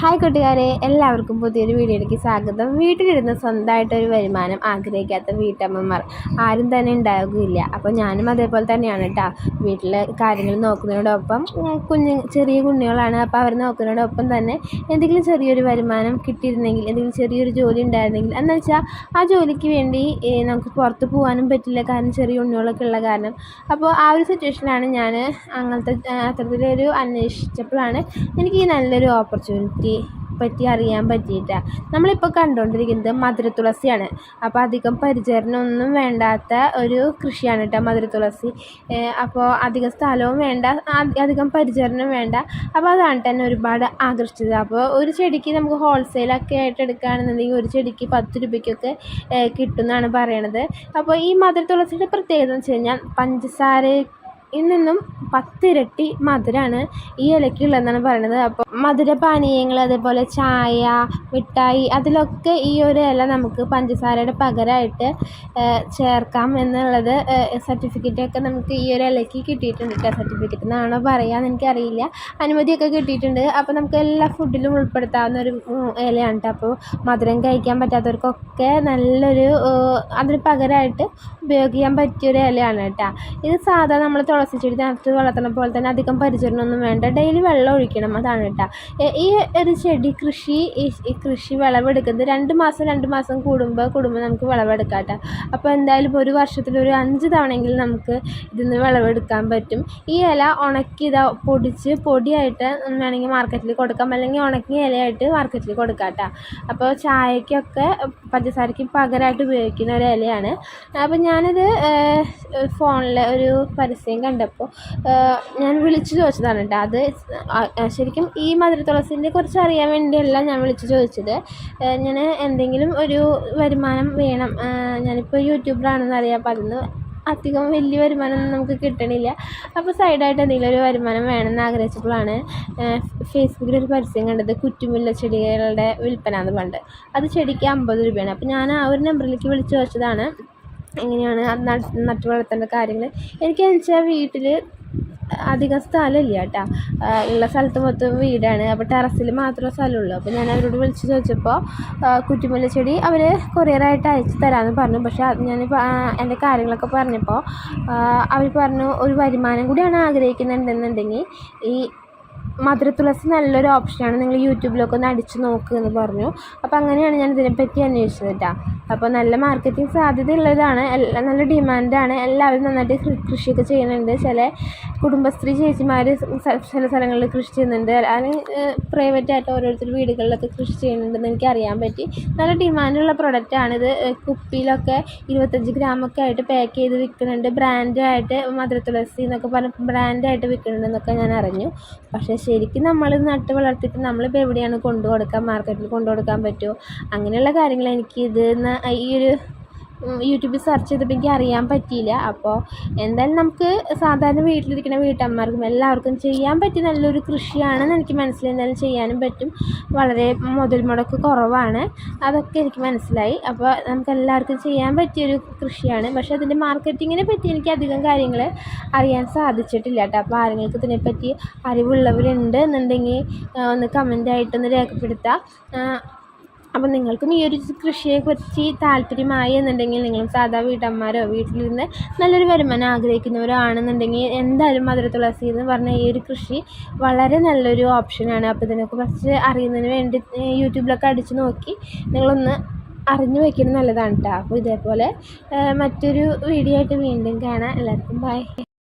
Hi കൂട്ടുകാരെ എല്ലാവർക്കും പുതിയൊരു വീഡിയോയിലേക്ക് സ്വാഗതം. വീട്ടിലിരുന്ന് സ്വന്തമായിട്ടൊരു വരുമാനം ആഗ്രഹിക്കാത്ത വീട്ടമ്മമാർ ആരും തന്നെ ഉണ്ടാകുകയില്ല അപ്പോൾ ഞാനും അതേപോലെ തന്നെയാണ് കേട്ടോ വീട്ടിലെ കാര്യങ്ങൾ നോക്കുന്നതിനോടൊപ്പം കുഞ്ഞു ചെറിയ കുഞ്ഞുങ്ങളാണ്. അപ്പോൾ അവർ നോക്കുന്നതിനോടൊപ്പം തന്നെ എന്തെങ്കിലും ചെറിയൊരു വരുമാനം കിട്ടിയിരുന്നെങ്കിൽ എന്തെങ്കിലും ചെറിയൊരു ജോലി ഉണ്ടായിരുന്നെങ്കിൽ എന്ന് വെച്ചാൽ ആ ജോലിക്ക് വേണ്ടി നമുക്ക് പുറത്ത് പോകാനും പറ്റില്ല. കാരണം ചെറിയ കുഞ്ഞുങ്ങളൊക്കെ ഉള്ള കാരണം. അപ്പോൾ ആ ഒരു സിറ്റുവേഷനിലാണ് ഞാൻ അങ്ങനത്തെ അത്തരത്തിലൊരു അന്വേഷിച്ചപ്പോഴാണ് എനിക്ക് ഈ നല്ലൊരു ഓപ്പർച്യൂണിറ്റി പറ്റി അറിയാൻ പറ്റിയിട്ട. നമ്മളിപ്പോൾ കണ്ടുകൊണ്ടിരിക്കുന്നത് മധുരത്തുളസിയാണ് അപ്പോൾ അധികം പരിചരണമൊന്നും വേണ്ടാത്ത ഒരു കൃഷിയാണ് കേട്ടോ മധുരത്തുളസി അപ്പോൾ അധികം സ്ഥലവും വേണ്ട അധികം പരിചരണം വേണ്ട. അപ്പോൾ അതാണ് തന്നെ ഒരുപാട് ആകർഷിച്ചത്. അപ്പോൾ ഒരു ചെടിക്ക് നമുക്ക് ഹോൾസെയിലൊക്കെ ആയിട്ട് എടുക്കുകയാണെന്നുണ്ടെങ്കിൽ ഒരു ചെടിക്ക് പത്ത് രൂപയ്ക്കൊക്കെ കിട്ടും എന്നാണ് പറയണത്. അപ്പോൾ ഈ മധുരത്തുളസിയുടെ പ്രത്യേകത എന്ന് വെച്ച് കഴിഞ്ഞാൽ പഞ്ചസാര ഇതിൽ പത്തിരട്ടി മധുരമാണ് ഈ ഇലയ്ക്കുള്ളതെന്നാണ് പറയുന്നത് അപ്പോൾ മധുരപാനീയങ്ങൾ അതേപോലെ ചായ മിഠായി അതിലൊക്കെ ഈ ഒരു ഇല നമുക്ക് പഞ്ചസാരയുടെ പകരമായിട്ട് ചേർക്കാം എന്നുള്ളത് സർട്ടിഫിക്കറ്റൊക്കെ നമുക്ക് ഈ ഒരു ഇലയ്ക്ക് കിട്ടിയിട്ടുണ്ട് കേട്ടോ സർട്ടിഫിക്കറ്റ് എന്നാണോ പറയുക എനിക്കറിയില്ല. അനുമതിയൊക്കെ കിട്ടിയിട്ടുണ്ട്. അപ്പോൾ നമുക്ക് എല്ലാ ഫുഡിലും ഉൾപ്പെടുത്താവുന്ന ഒരു ഇലയാണ് കേട്ടോ അപ്പോൾ മധുരം കഴിക്കാൻ പറ്റാത്തവർക്കൊക്കെ നല്ലൊരു അതിന് പകരമായിട്ട് ഉപയോഗിക്കാൻ പറ്റിയൊരു ഇലയാണ് കേട്ടോ ഇത് സാധാരണ നമ്മൾ തുളസി ചെടി നട്ട് വളർത്തണ പോലെ തന്നെ അധികം പരിചരണമൊന്നും വേണ്ട. ഡെയിലി വെള്ളം ഒഴിക്കണം അതാണ് കേട്ടോ. ഈ ഒരു ചെടി കൃഷി ഈ കൃഷി വിളവെടുക്കുന്നത് രണ്ട് മാസം രണ്ട് മാസം കൂടുമ്പോൾ കൂടുമ്പോൾ നമുക്ക് വിളവെടുക്കാം കേട്ടോ. അപ്പോൾ എന്തായാലും ഒരു വർഷത്തിൽ ഒരു അഞ്ച് തവണയെങ്കിലും നമുക്ക് ഇതിൽ നിന്ന് വിളവെടുക്കാൻ പറ്റും. ഈ ഇല ഉണക്കി ഇതാ പൊടിച്ച് പൊടിയായിട്ട് വേണമെങ്കിൽ മാർക്കറ്റിൽ കൊടുക്കാം. അല്ലെങ്കിൽ ഉണക്കിയ ഇലയായിട്ട് മാർക്കറ്റിൽ കൊടുക്കാം കേട്ടോ. അപ്പോൾ ചായക്കൊക്കെ പഞ്ചസാരയ്ക്ക് പകരമായിട്ട് ഉപയോഗിക്കുന്ന ഒരു ഇലയാണ്. അപ്പോൾ ഞാനിത് ഫോണിൽ ഒരു പരസ്യം കണ്ടപ്പോൾ ഞാൻ വിളിച്ചു ചോദിച്ചതാണ് കേട്ടോ അത് ശരിക്കും ഈ മധുര തുളസീന്റെ കുറിച്ച് അറിയാൻ വേണ്ടിയല്ല ഞാൻ വിളിച്ചു ചോദിച്ചത്. ഞാൻ എന്തെങ്കിലും ഒരു വരുമാനം വേണം. ഞാനിപ്പോൾ യൂട്യൂബറാണെന്ന് അറിയാം. അപ്പോൾ അതിന് അധികം വലിയ വരുമാനമൊന്നും നമുക്ക് കിട്ടണില്ല. അപ്പോൾ സൈഡായിട്ട് എന്തെങ്കിലും ഒരു വരുമാനം വേണമെന്ന് ആഗ്രഹിച്ചപ്പോഴാണ് ഫേസ്ബുക്കിൽ ഒരു പരസ്യം കണ്ടത് കുറ്റുമുല്ല ചെടികളുടെ വിൽപ്പന എന്ന് പണ്ട് അത് ചെടിക്ക് അമ്പത് രൂപയാണ്. അപ്പോൾ ഞാൻ ആ ഒരു നമ്പറിലേക്ക് വിളിച്ചു ചോദിച്ചതാണ്. എങ്ങനെയാണ് നട്ടു വളർത്തേണ്ട കാര്യങ്ങൾ എനിക്കെന്ന് വെച്ചാൽ വീട്ടിൽ അധികം സ്ഥലമില്ല കേട്ടോ. ഉള്ള സ്ഥലത്ത് മൊത്തം വീടാണ്. അപ്പോൾ ടെറസിൽ മാത്രമേ സ്ഥലമുള്ളൂ. അപ്പോൾ ഞാൻ അവരോട് വിളിച്ച് ചോദിച്ചപ്പോൾ കുറ്റിമുല്ല ചെടി അവർ കൊറിയറായിട്ട് അയച്ചു തരാമെന്ന് പറഞ്ഞു. പക്ഷേ അത് ഞാൻ എന്റെ കാര്യങ്ങളൊക്കെ പറഞ്ഞപ്പോൾ അവർ പറഞ്ഞു ഒരു വരുമാനം കൂടിയാണ് ആഗ്രഹിക്കുന്നുണ്ടെന്നുണ്ടെങ്കിൽ ഈ മധുരത്തുളസി നല്ലൊരു ഓപ്ഷനാണ് നിങ്ങൾ യൂട്യൂബിലൊക്കെ ഒന്ന് അടിച്ച് നോക്കുക എന്ന് പറഞ്ഞു. അപ്പോൾ അങ്ങനെയാണ് ഞാൻ ഇതിനെപ്പറ്റി അന്വേഷിച്ചത് കേട്ടോ അപ്പോൾ നല്ല മാർക്കറ്റിംഗ് സാധ്യതയുള്ളതാണ്. ഉള്ളതാണ് നല്ല ഡിമാൻഡാണ് എല്ലാവരും നന്നായിട്ട് കൃഷിയൊക്കെ ചെയ്യുന്നുണ്ട്. ചില കുടുംബശ്രീ ചേച്ചിമാർ ചില സ്ഥലങ്ങളിൽ കൃഷി ചെയ്യുന്നുണ്ട്. അല്ലെങ്കിൽ പ്രൈവറ്റ് ആയിട്ട് ഓരോരുത്തർ വീടുകളിലൊക്കെ കൃഷി ചെയ്യുന്നുണ്ടെന്ന് എനിക്ക് അറിയാൻ പറ്റി. നല്ല ഡിമാൻഡുള്ള ഇത്. കുപ്പിയിലൊക്കെ ഇരുപത്തഞ്ച് ഗ്രാമൊക്കെ ആയിട്ട് പാക്ക് ചെയ്ത് വിൽക്കുന്നുണ്ട്. ബ്രാൻഡായിട്ട് മധുരത്തുളസി എന്നൊക്കെ പറഞ്ഞ് ബ്രാൻഡായിട്ട് വിൽക്കുന്നുണ്ടെന്നൊക്കെ ഞാൻ അറിഞ്ഞു. പക്ഷേ ശരിക്കും നമ്മൾ നട്ട് വളർത്തിയിട്ട് നമ്മളിപ്പോൾ എവിടെയാണ് കൊണ്ടു കൊടുക്കുക മാർക്കറ്റിൽ കൊണ്ടു കൊടുക്കാൻ പറ്റുമോ അങ്ങനെയുള്ള കാര്യങ്ങൾ എനിക്ക് ഇത് ഈ ഒരു യൂട്യൂബിൽ സെർച്ച് ചെയ്തപ്പോൾ എനിക്ക് അറിയാൻ പറ്റിയില്ല. അപ്പോൾ എന്തായാലും നമുക്ക് സാധാരണ വീട്ടിലിരിക്കുന്ന വീട്ടമ്മമാർക്കും എല്ലാവർക്കും ചെയ്യാൻ പറ്റിയ നല്ലൊരു കൃഷിയാണെന്ന് എനിക്ക് മനസ്സിലായി. എന്തായാലും ചെയ്യാനും പറ്റും. വളരെ മുതൽ മുടക്ക് കുറവാണ്. അതൊക്കെ എനിക്ക് മനസ്സിലായി. അപ്പോൾ നമുക്ക് എല്ലാവർക്കും ചെയ്യാൻ പറ്റിയൊരു കൃഷിയാണ്. പക്ഷേ അതിന്റെ മാർക്കറ്റിങ്ങിനെ പറ്റി എനിക്ക് അധികം കാര്യങ്ങൾ അറിയാൻ സാധിച്ചിട്ടില്ല കേട്ടോ. അപ്പോൾ ആരെങ്കിലും ഇതിനെപ്പറ്റി അറിവുള്ളവരുണ്ട് എന്നുണ്ടെങ്കിൽ ഒന്ന് കമന്റായിട്ടൊന്ന് രേഖപ്പെടുത്താം. അപ്പം നിങ്ങൾക്കും ഈ ഒരു കൃഷിയെക്കുറിച്ച് താല്പര്യമായി എന്നുണ്ടെങ്കിൽ നിങ്ങളും സാധാ വീട്ടമ്മമാരോ വീട്ടിലിരുന്ന് നല്ലൊരു വരുമാനം ആഗ്രഹിക്കുന്നവരോ ആണെന്നുണ്ടെങ്കിൽ എന്തായാലും മധുര തുളസി എന്ന് പറഞ്ഞ ഈ ഒരു കൃഷി വളരെ നല്ലൊരു ഓപ്ഷനാണ് അപ്പോൾ ഇതിനൊക്കെ കുറച്ച് അറിയുന്നതിന് വേണ്ടി യൂട്യൂബിലൊക്കെ അടിച്ച് നോക്കി നിങ്ങളൊന്ന് അറിഞ്ഞു വയ്ക്കുന്നത് നല്ലതാണ് കേട്ടോ അപ്പോൾ ഇതേപോലെ മറ്റൊരു വീഡിയോ ആയിട്ട് വീണ്ടും കാണാം. എല്ലാവർക്കും ബൈ